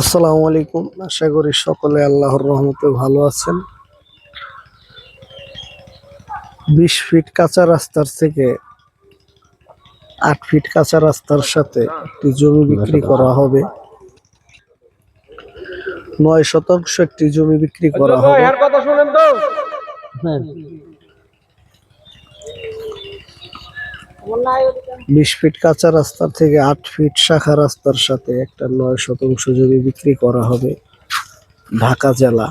আসসালামু আলাইকুম। আশা করি সকলে আল্লাহর রহমতে ভালো আছেন। বিশ ফিট কাঁচা রাস্তার থেকে আট ফিট কাঁচা রাস্তার সাথে একটি জমি বিক্রি করা হবে। নয় শতাংশ একটি জমি বিক্রি করা হবে। কথা বিশ ফিট কাঁচা রাস্তার থেকে আট ফিট শাখা রাস্তার সাথে একটা নয় শতাংশ জমি বিক্রি করা হবে ঢাকা জেলা।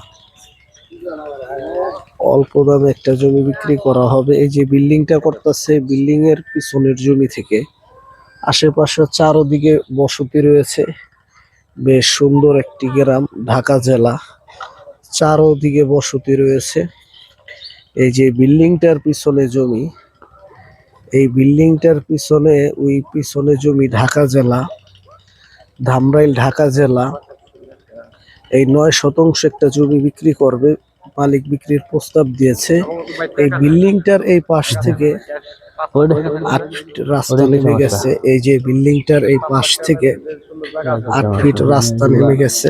অল্প দামে একটা জমি বিক্রি করা হবে। এই যে বিল্ডিংটা করতেছে বিল্ডিং এর পিছনের জমি থেকে। আশেপাশে চারোদিকে বসতি রয়েছে। বেশ সুন্দর একটি গ্রাম ঢাকা জেলা। চারোদিকে বসতি রয়েছে। এই যে বিল্ডিংটার পিছনে জমি এই বিল্ডিংটার পিছনে, ওই পিছনে জমি ঢাকা জেলা, ধামরাইল ঢাকা জেলা। এই নয় শতাংশ একটা জমি বিক্রি করবে, মালিক বিক্রির প্রস্তাব দিয়েছে। এই বিল্ডিংটার এই পাশ থেকে রাস্তা নেমে গেছে। এই যে বিল্ডিংটার এই পাশ থেকে আট ফিট রাস্তা নেমে গেছে।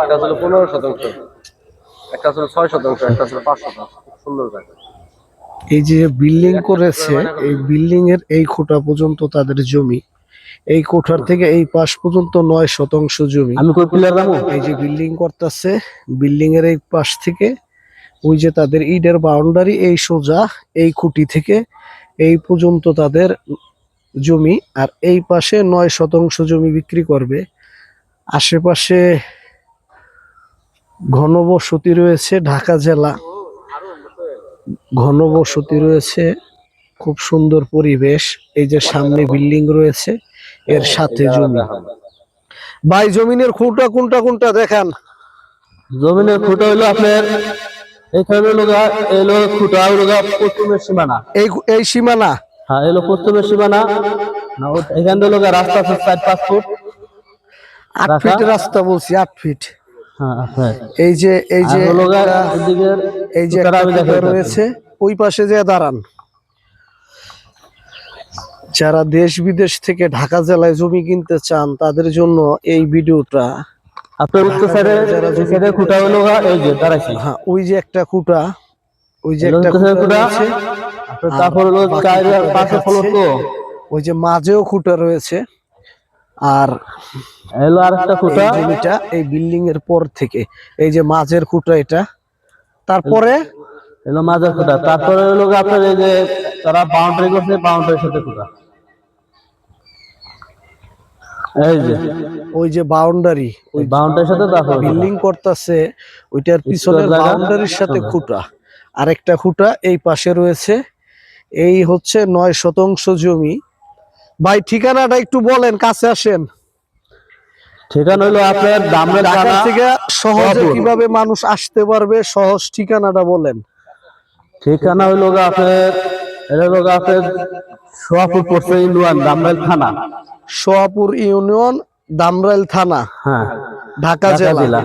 একটা ছিল পনেরো শতাংশ। একটা ছিল ছয় শতাংশ একটা ছিল পাঁচ শতাংশ। সুন্দর জায়গা। এই যে বিল্ডিং করেছে এই বিল্ডিং এর এই খোটা পর্যন্ত তাদের জমি। এই কোঠার থেকে এই পাশ পর্যন্ত নয় শতাংশ জমি। আমি কই এই যে বিল্ডিং করতেছে বিল্ডিং এর এই পাশ থেকে ওই যে তাদের ইডের বাউন্ডারি এই সোজা এই খুঁটি থেকে এই পর্যন্ত তাদের জমি। আর এই পাশে নয় শতাংশ জমি বিক্রি করবে। আশেপাশে ঘনবসতি রয়েছে ঢাকা জেলা। ঘনবসতি রয়েছে খুব সুন্দর পরিবেশ। এই যে সামনে বিল্ডিং রয়েছে এর সাথে জমি। ভাই জমিনের খুঁটা কোনটা কোনটা দেখান। জমিনের খুঁটা হইল আপনার এখানে হলো এলো খুঁটা হলো পশ্চিমের সীমানা। এই এই সীমানা? হ্যাঁ এলো পশ্চিমের সীমানা। এখান থেকে রাস্তা আছে চার পাঁচ ফুট। আট ফিট রাস্তা বলছি আট ফিট। হ্যাঁ এই যে এই যে এই যে খুঁটা দেখাইতে রয়েছে ওই পাশে যে দাঁড়ান। যারা দেশ বিদেশ থেকে ঢাকা জেলায় জমি কিনতে চান তাদের জন্য এই ভিডিওটা আপনার উত্তর সাইডে যারা যে সাইডে খুঁটা হলো এই যে দাঁড়াইছি হ্যাঁ ওই যে একটা খুঁটা ওই যে একটা খুঁটা তারপর হলো। তো ওই যে মাঝেও খুঁটা রয়েছে। আর এলো আর একটা খুঁটা। জমিটা এই বিল্ডিং এর পর থেকে এই যে মাঝের খুঁটা এটা। তারপরে এলো মাঝের খুঁটা। তারপরে হলো আপনার এই যে তারা বাউন্ডারি করছে বাউন্ডারির সাথে খুঁটা। এই যে। ওই যে বাউন্ডারি ওই বাউন্ডারির সাথে তারপর বিল্ডিং করতেছে ওইটার পিছনের বাউন্ডারির সাথে। খুঁটা। আরেকটা খুঁটা এই পাশে রয়েছে। এই হচ্ছে নয় শতাংশ জমি। ভাই ঠিকানাটা একটু বলেন কাছে আসেন। ঠিকানা হইল আপনার দামরা ঢাকা থেকে সহজে সোহাপুর। কীভাবে মানুষ আসতে পারবে সহজ ঠিকানাটা বলেন। ঠিকানা হইল গা আপনার এটা হইল আপনার সোয়াপুর পড়ছে ইন্দুয়ান দামরাইল থানা। সোহাপুর ইউনিয়ন দামরাইল থানা। হ্যাঁ। ঢাকা জেলা। জেলা।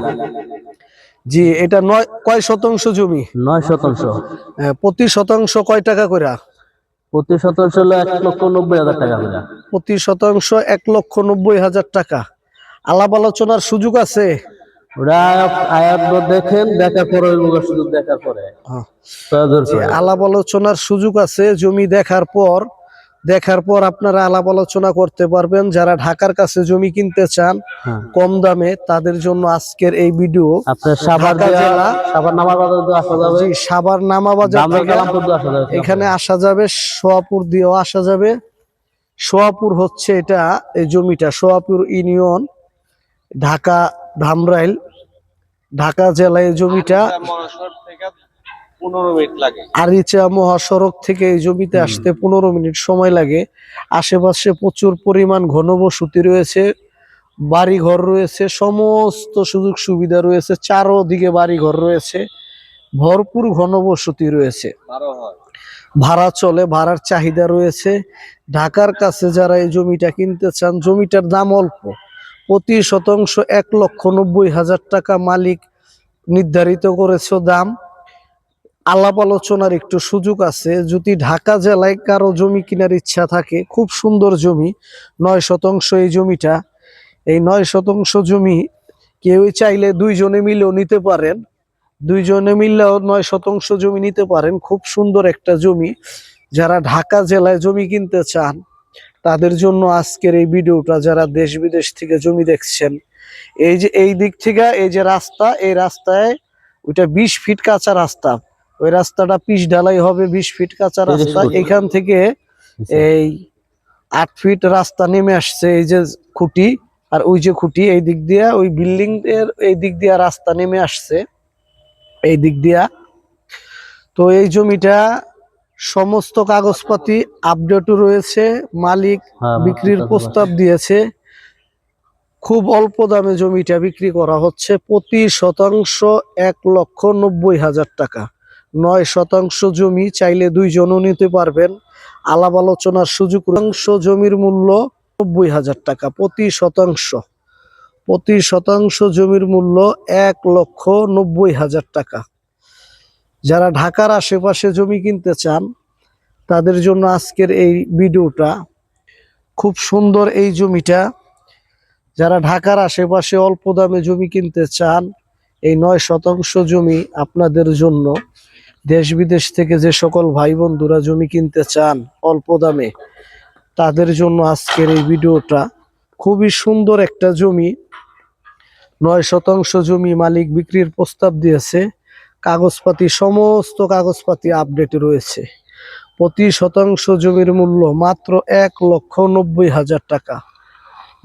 জি এটা নয় কয় শতাংশ জমি? নয় শতাংশ। আহ, প্রতি শতাংশ কয় টাকা করে প্রতি শতাংশ হলো এক লক্ষ নব্বই হাজার টাকা প্রতি শতাংশ এক লক্ষ নব্বই হাজার টাকা। আলাপ আলোচনার সুযোগ আছে? দেখেন দেখার পরে হইল দেখার পরে। হ্যাঁ। আলাপ আলোচনার সুযোগ আছে জমি দেখার পর দেখার পর আপনারা আলাপ আলোচনা করতে পারবেন। যারা ঢাকার কাছে জমি কিনতে চান হ্যাঁ। কম দামে তাদের জন্য আজকের এই ভিডিও। সাভার নামার বাজার এখানে আসা যাবে সোয়াপুর দিয়েও আসা যাবে। সোয়াপুর হচ্ছে এটা এই জমিটা সোয়াপুর ইউনিয়ন ঢাকা ধামরাইল। ঢাকা জেলায় এই জমিটা পনেরো মিনিট লাগে। আরিচা মহাসড়ক থেকে এই জমিতে আসতে পনেরো মিনিট সময় লাগে। আশেপাশে প্রচুর পরিমাণ ঘনবসতি রয়েছে বাড়ি ঘর রয়েছে সমস্ত সুযোগ সুবিধা রয়েছে চারোদিকে বাড়ি ঘর রয়েছে ভরপুর ঘনবসতি রয়েছে। ভাড়া চলে ভাড়ার চাহিদা রয়েছে। ঢাকার কাছে যারা এই জমিটা কিনতে চান জমিটার দাম অল্প। প্রতি শতাংশ এক লক্ষ নব্বই হাজার টাকা মালিক নির্ধারিত করেছে দাম। আলাপ আলোচনার একটু সুযোগ আছে। যদি ঢাকা জেলায় কারও জমি কেনার ইচ্ছা থাকে, খুব সুন্দর জমি, নয় শতাংশ এই জমিটা, এই নয় শতাংশ জমি কেউই চাইলে দুইজনে মিলেও নিতে পারেন। দুইজনে মিললেও নয় শতাংশ জমি নিতে পারেন। খুব সুন্দর একটা জমি। যারা ঢাকা জেলায় জমি কিনতে চান, তাদের জন্য আজকের এই ভিডিওটা, যারা দেশ বিদেশ থেকে জমি দেখছেন, এই যে, এই দিক থেকে এই যে রাস্তা, এই রাস্তায় ওইটা বিশ ফিট কাঁচা রাস্তা। ওই রাস্তাটা পিচ ঢালাই হবে বিশ ফিট কাঁচা রাস্তা। এখান থেকে এই আট ফিট রাস্তা নেমে আসছে এই যে খুঁটি আর ওই যে খুঁটি এই দিক দিয়া ওই বিল্ডিং এর এই দিক দিয়া রাস্তা নেমে আসছে এই দিক দিয়া। তো এই জমিটা সমস্ত কাগজপাতি আপডেট রয়েছে মালিক হ্যাঁ, বিক্রির প্রস্তাব দিয়েছে। খুব অল্প দামে জমিটা বিক্রি করা হচ্ছে প্রতি শতাংশ এক লক্ষ নব্বই হাজার টাকা। নয় শতাংশ জমি চাইলে দুইজনও নিতে পারবেন। আলাপ আলোচনার সুযোগ শতাংশ জমির মূল্য নব্বই হাজার টাকা, প্রতি শতাংশ। প্রতি শতাংশ জমির মূল্য এক লক্ষ নব্বই হাজার টাকা। যারা ঢাকার আশেপাশে জমি কিনতে চান, তাদের জন্য আজকের এই ভিডিওটা খুব সুন্দর এই জমিটা। যারা ঢাকার আশেপাশে অল্প দামে জমি কিনতে চান, এই নয় শতাংশ জমি আপনাদের জন্য দেশ বিদেশ থেকে যে সকল ভাই বন্ধুরা জমি কিনতে চান অল্প দামে, তাদের জন্য আজকের এই ভিডিওটা খুবই সুন্দর একটা জমি। নয় শতাংশ জমি মালিক বিক্রির প্রস্তাব দিয়েছে। কাগজপাতি, সমস্ত কাগজপাতি আপডেট রয়েছে। প্রতি শতাংশ জমির মূল্য মাত্র এক লক্ষ নব্বই হাজার টাকা।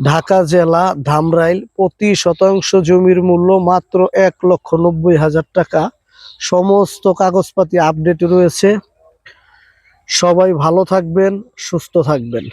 ঢাকা জেলা ধামরাইল প্রতি শতাংশ জমির মূল্য মাত্র এক লক্ষ নব্বই হাজার টাকা। সমস্ত কাগজপাতি আপডেট রয়েছে। সবাই ভালো থাকবেন সুস্থ থাকবেন।